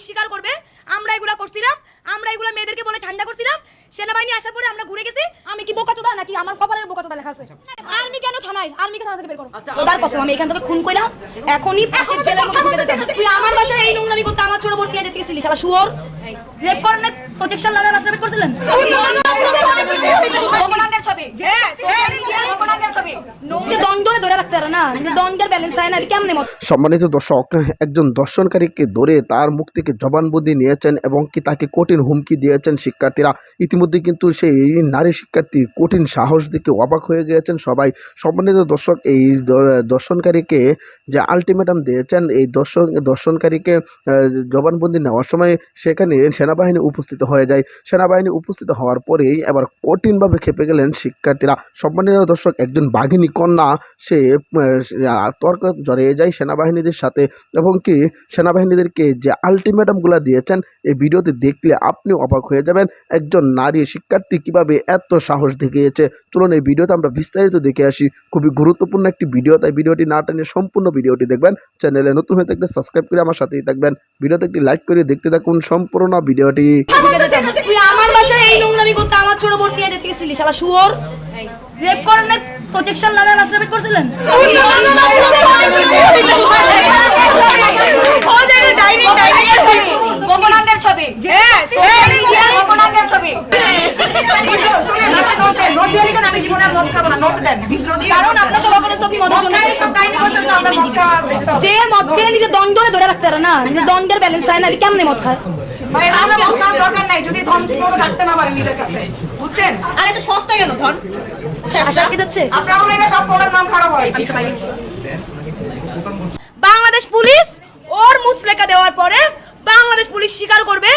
Police স্বীকার করবে। আমরা এগুলা করছিলাম আমরা এগুলা মেয়েদেরকে বলে ঠান্ডা করছিলাম। সেনাবাহিনী আসার পরে আমরা ঘুরে গেছি। আমি কি বোকা চোদা নাকি? আমার কপালে বোকা চোদা লেখা আছে। আর্মি কেন থানায়? আর্মিকে থানা থেকে বের করো? ওদার কসম আমি এখান থেকে খুন কইলাম এখনই পাশের জেলের মধ্যে তুই আমার বাসায় এই নোংরামি করতে আমার ছোট বোন নিয়ে যেতে গেছিলি শালা শুয়োর। রেপ করেন না প্রোটেকশন লাগায় মাস্টারবেট করছিলেন? অপরাধের ছবি অপরাধের ছবি। নিজে ধরে রাখতে পারে না দ্বন্দ্বের ব্যালেন্স হয় না কেমনে মত? সম্মানিত দর্শক একজন দর্শনকারীকে ধরে তার মুখ থেকে জবানবন্দি নিয়েছেন এবং কি তাকে কঠিন হুমকি দিয়েছেন শিক্ষার্থীরা। ইতিমধ্যে কিন্তু সেই নারী শিক্ষার্থী কঠিন সাহস দেখে অবাক হয়ে গিয়েছেন সবাই। সম্মানিত দর্শক এই দর্শনকারীকে যে আলটিমেটাম দিয়েছেন এই দর্শন দর্শনকারীকে জবানবন্দি নেওয়ার সময় সেখানে সেনাবাহিনী উপস্থিত হয়ে যায়। সেনাবাহিনী উপস্থিত হওয়ার পরেই এবার কঠিনভাবে খেপে গেলেন শিক্ষার্থীরা। সম্মানিত দর্শক, একজন বাঘিনী কন্যা, সে তর্ক জড়িয়ে যায় সেনাবাহিনীদের সাথে এবং কি সেনাবাহিনীদেরকে যে আলটিমেটামগুলো দিয়েছেন, এই ভিডিওতে দেখলে আপনি অবাক হয়ে যাবেন একজন নারী শিক্ষার্থী কীভাবে এত সাহস দেখিয়েছে। চলুন এই ভিডিওতে আমরা বিস্তারিত দেখে আসি। খুবই গুরুত্বপূর্ণ একটি ভিডিও, তাই ভিডিওটি না টেনে সম্পূর্ণ ভিডিওটি দেখবেন। চ্যানেলে নতুন হয়ে থাকলে সাবস্ক্রাইব করে আমার সাথেই থাকবেন। ভিডিওতে একটি লাইক করে দেখতে থাকুন, সম্পূর্ণ ভিডিওটি। তুই আমার বাসায় এই নোংরামি করতে আমার ছোট বোন নিয়ে যেতে গেছিলি শালা শুয়োর। রেপ করেন না প্রোটেকশন লাগায় মাস্টারবেট করছিলেন? অপরাধের ছবি। অপরাধের ছবি। আমি জীবনে মদ খাব না নোট দেন বিদ্রোহ। কারণ আপনার সবার করে সবই মদ সব কাহিনী করছেন তো আপনার মদ খাওয়া যে মদ খেয়ে নিজে দ্বন্দ্বে ধরে রাখতে পারে না নিজে দ্বন্দ্বের ব্যালেন্স হয় না কেমনে মদ খায়? ভাই দরকার নাই যদি ধন কোনো রাখতে না পারেন নিজের কাছে। বুঝছেন? আর এত সস্তা কেন আশা কি যাচ্ছে? আপনার লাগে সব ফোনের নাম খারাপ হয়। বাংলাদেশ পুলিশ ওর মুচলেকা দেওয়ার পরে বাংলাদেশ পুলিশ স্বীকার করবে।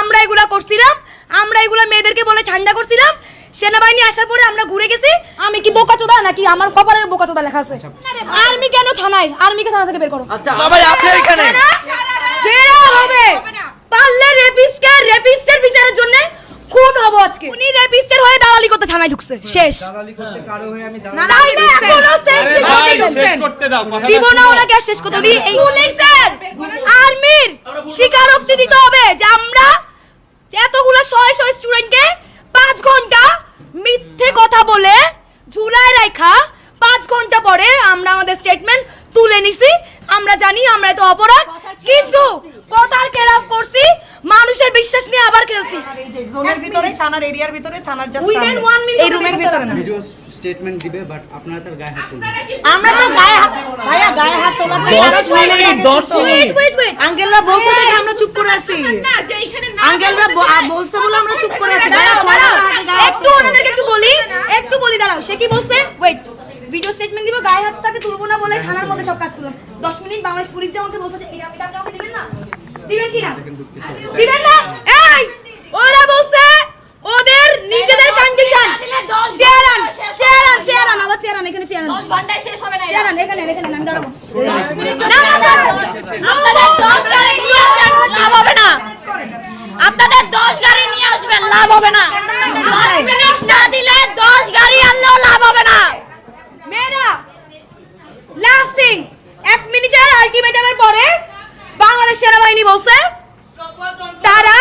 আমরা এগুলা করছিলাম আমরা এগুলা মেয়েদেরকে বলে ঠান্ডা করছিলাম। সেনাবাহিনী আসার পরে আমরা ঘুরে গেছি। আমি কি বোকা চোদা নাকি আমার কপালে বোকাচোদা লেখা আছে? আর্মি কেন থানায়? আর্মিকে থানা থেকে বের করো? সবাই আছে এখানে। হবে পারলে রেপিস্টের রেপিস্টের বিচারের জন্য খুন হব আজকে উনি রেপিস্টের হয়ে দালালি করতে থানায় ঢুকছে শেষ তাইলে এখনও same security ঢুকছেন। করতে দাও দিব না ওনাকে শেষ করতে উনি এই পুলিশের আর্মির স্বীকারোক্তি দিতে হবে যে আমরা এতগুলো শয়ে শয়ে স্টুডেন্টকে পাঁচ ঘণ্টা মিথ্যে কথা বলে ঝুলায় রাখা পাঁচ ঘণ্টা পরে আমরা আমাদের স্টেটমেন্ট তুলে নিছি আমরা জানি আমরা এত অপরাধ কিন্তু কথার খেলাফ করছি মানুষের বিশ্বাস নিয়ে আবার খেলছি এই যে জোনের ভিতরে থানার এরিয়ার ভিতরে থানার জাস্ট এই রুমের ভিতরে না। ভিডিও স্টেটমেন্ট দিবে বাট আপনারা তার গায়ে হাত তুলবেন। আমরা তো গায়ে হাত ভাইয়া গায়ে হাত তোলা দশ মিনিট দশ মিনিট। ওয়েট ওয়েট আঙ্কেলরা বলছে দেখে আমরা চুপ করে আছি। আঙ্কেলরা ব- আ- বলছে বলে আমরা চুপ করে আছি। একটু ওনাদেরকে একটু বলি একটু বলি দাঁড়াও। সে কি বলছে ওয়েট ভিডিও স্টেটমেন্ট দিব গায়ে হাত তাকে তুলবো না বলে থানার মধ্যে সব কাজ তুললাম দশ মিনিট বাংলাদেশ পুলিশ যে আমাকে বলছে যে এটা এটা আপনি আমাকে দিবেন না দিবেন কি না দিবেন না এই ওরা বলছে ওদের নিজেদের কন্ডিশন চেয়ারান চেয়ারান চেয়ারান এখানে চেয়ারান দশ ঘন্টায় শেষ হবে না। চেয়ারান এখানে এখানে আমি দাঁড়াবো। না, না, না। আপনাদের দশ গাড়ি নিয়ে আসেন, লাভ হবে না। আপনাদের দশ গাড়ি নিয়ে আসবেন লাভ হবে না। দশ মিনিট না দিলে দশ গাড়ি আনলেও লাভ হবে না। মেয়েরা লাস্টিং এক মিনিটের আলটিমেটামের পরে বাংলাদেশ সেনাবাহিনী বলছে তারা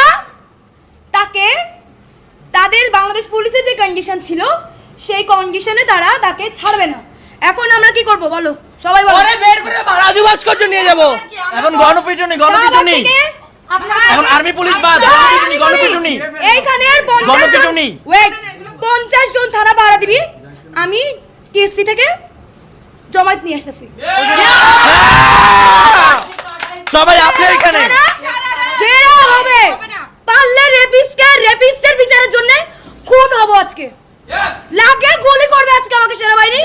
তাকে তাদের বাংলাদেশ পুলিশের যে কন্ডিশন ছিল সেই কন্ডিশনে তারা তাকে ছাড়বে না। এখন আমরা কি করব বলো? সবাই বলো। পরে বের করে রাজু ভাস্কর্য নিয়ে যাব। এখন গণপিটুনি গণপিটুনি। এখন আর্মি পুলিশ বাদ, চল, গণপিটুনি, গণপিটুনি। এইখানে আর গণপিটুনি। ওয়েট পঞ্চাশ জন থানা ভাড়া দিবি। আমি টিএসসি থেকে জমায়েত নিয়ে আসতেছি। সবাই আছে এখানে? ফেরা হবে পারলে রেপিস্টের রেপিস্টের বিচারের জন্য খুন হব আজকে। লাগে গুলি করবে আজকে আমাকে সেনাবাহিনী?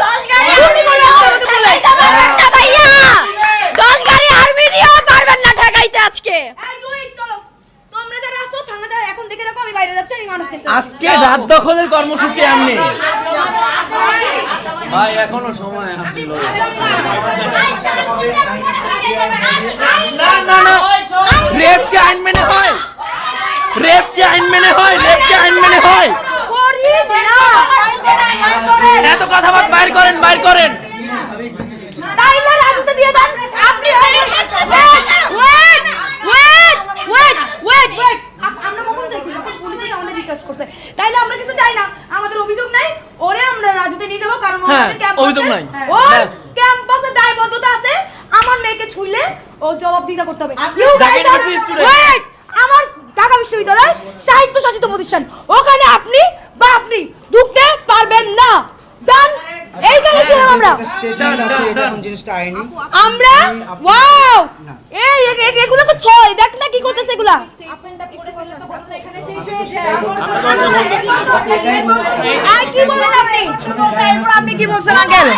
গুলি করবে আমাকে পুলিশ। পারবেন না ভাইয়া! দশ গাড়ি আর্মি দিয়েও পারবেন না ঠেকাইতে আজকে। আমি আমি। আজকে রাত দখলের কর্মসূচি এমনি ভাই এখনও সময় আছে না না না। রেপ কি আইন মেনে কথা বাইর করেন বাইর করেন। ক্যাম্পাসে দায়বদ্ধতা আছে। আমার মেয়েকে ছুঁইলে ও জবাবদিহিতা করতে হবে। আমার ঢাকা বিশ্ববিদ্যালয় সাহিত্য প্রতিষ্ঠান। ওখানে আপনি বা আপনি ঢুকতে পারবেন না। ডান এইখানে ছিলাম আমরা আমরা ওয়াও এই এগুলো তো ছয় দেখ না কি করতেছে এগুলা কি বলেন আপনি এরপর আপনি কি বলছেন আঙ্কেল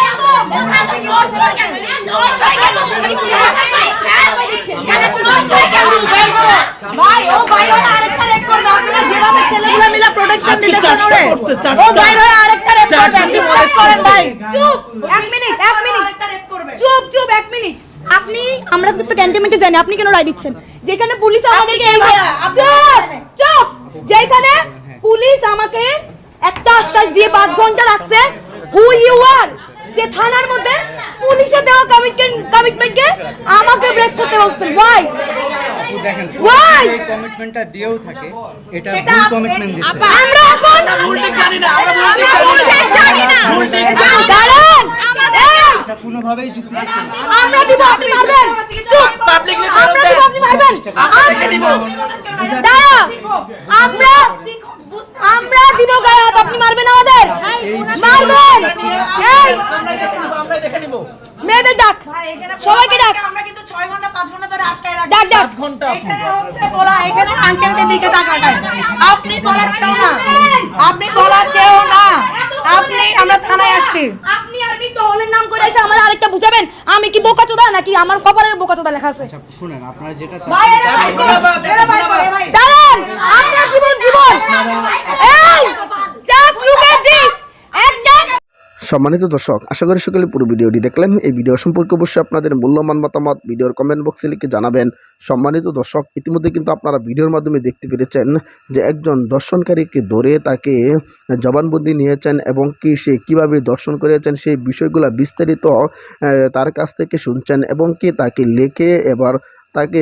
ভাই ও বাইরে আরেকটা রেড করবে আপনারা যেভাবে ছেলেগুলো মিলে প্রোটেকশন দিতেছেন ওরে ও বাইরে হয়ে আরেকটা রেড করবে চারটা বিশ্বাস করেন ভাই। চুপ এক মিনিট এক মিনিট। চুপ চুপ এক মিনিট। আপনি আমরা কিন্তু ক্যান্টনমেন্টে জানি আপনি কেন রায় দিচ্ছেন? যেখানে পুলিশ আমাদেরকে চুপ চুপ। যেখানে পুলিশ আমাকে একটা আশ্বাস দিয়ে পাঁচ ঘণ্টা রাখছে হু ইউ আর যে থানার মধ্যে পুলিশের দেওয়া কমিটমেন্ট কমিটমেন্টকে আমাকে ব্রেক করতে বলছেন। ওয়াই আপু দেখেন? এই কমিটমেন্টটা দিয়েও থাকে এটা ভুল কমিটমেন্ট দিচ্ছে। আমরা এখন জানি না আমরা জানি না। দাঁড়ান। এটা কোনোভাবেই যুক্তিযুক্ত না। আমরা দিব আপনি মারবেন। চুপ। Publicly আমরা দিব আপনি মারবেন। আমরা দিব দাঁড়া আমরা দিব গায়ে হাত আপনি মারবেন আমাদের মারবেন এই আমরা দেখে নিব মেয়েদের ডাক ভাই, এখানে সবাইকে ডাক আমরা কিন্তু 6 ঘণ্টা 5 ঘণ্টা ধরে আটকায় রাখছি ডাক ডাক ঘণ্টা এখানে এখানে দিকে আপনি বলার কেউ না। আপনি বলার কেউ না। আপনি আমরা থানায় আসছি। আপনি নাম করে এসে আমার আরেকটা বুঝাবেন? আমি কি বোকা চোদা নাকি? আমার কপালে বোকা চোদা লেখা আছে। আচ্ছা শুনেন আপনারা যেটা দাঁড়ান আপনার জীবন জীবন এই জাস্ট লুক এট দিস একটা সম্মানিত দর্শক, আশা করি সকলে পুরো ভিডিওটি দেখলেন। এই ভিডিও সম্পর্কে অবশ্যই আপনাদের মূল্যবান মতামত ভিডিওর কমেন্ট বক্সে লিখে জানাবেন। সম্মানিত দর্শক, ইতিমধ্যে কিন্তু আপনারা ভিডিওর মাধ্যমে দেখতে পেরেছেন যে একজন দর্শনকারীকে ধরে তাকে জবানবন্দি নিয়েছেন এবং কি সে কীভাবে দর্শন করেছেন সেই বিষয়গুলো বিস্তারিত তার কাছ থেকে শুনছেন এবং কি তাকে লেখে এবার তাকে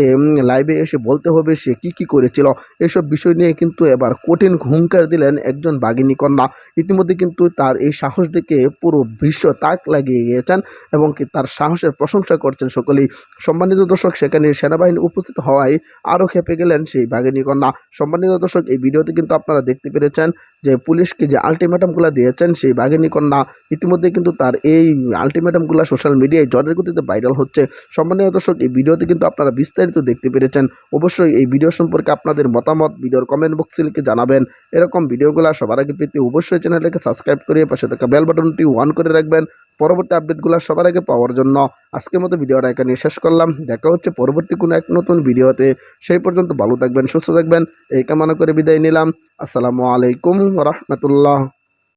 লাইভে এসে বলতে হবে সে কি কি করেছিল। এসব বিষয় নিয়ে কিন্তু এবার কঠিন হুঙ্কার দিলেন একজন বাগিনী কন্যা। ইতিমধ্যে কিন্তু তার এই সাহস দেখে পুরো বিশ্ব তাক লাগিয়ে গিয়েছেন এবং কি তার সাহসের প্রশংসা করছেন সকলেই। সম্মানিত দর্শক, সেখানে সেনাবাহিনী উপস্থিত হওয়ায় আরও খেপে গেলেন সেই বাগিনী কন্যা। সম্মানিত দর্শক, এই ভিডিওতে কিন্তু আপনারা দেখতে পেরেছেন যে পুলিশকে যে আলটিমেটামগুলো দিয়েছেন সেই বাগিনী কন্যা, ইতিমধ্যে কিন্তু তার এই আলটিমেটামগুলো সোশ্যাল মিডিয়ায় জ্বরের গতিতে ভাইরাল হচ্ছে। সম্মানিত দর্শক, এই ভিডিওতে কিন্তু আপনারা বিস্তারিত দেখতে পেরেছেন, অবশ্যই এই ভিডিও সম্পর্কে আপনাদের মতামত ভিডিওর কমেন্ট বক্সে লিখে জানাবেন। এরকম ভিডিওগুলো সবার আগে পেতে অবশ্যই চ্যানেলটাকে সাবস্ক্রাইব করে পাশে থাকা বেল বাটনটি অন করে রাখবেন পরবর্তী আপডেটগুলো সবার আগে পাওয়ার জন্য। আজকের মতো ভিডিওটা এখানে শেষ করলাম। দেখা হচ্ছে পরবর্তী কোনো এক নতুন ভিডিওতে সেই পর্যন্ত ভালো থাকবেন, সুস্থ থাকবেন। এই কামনা করে বিদায় নিলাম। আসসালামু আলাইকুম রহমতুল্লাহ।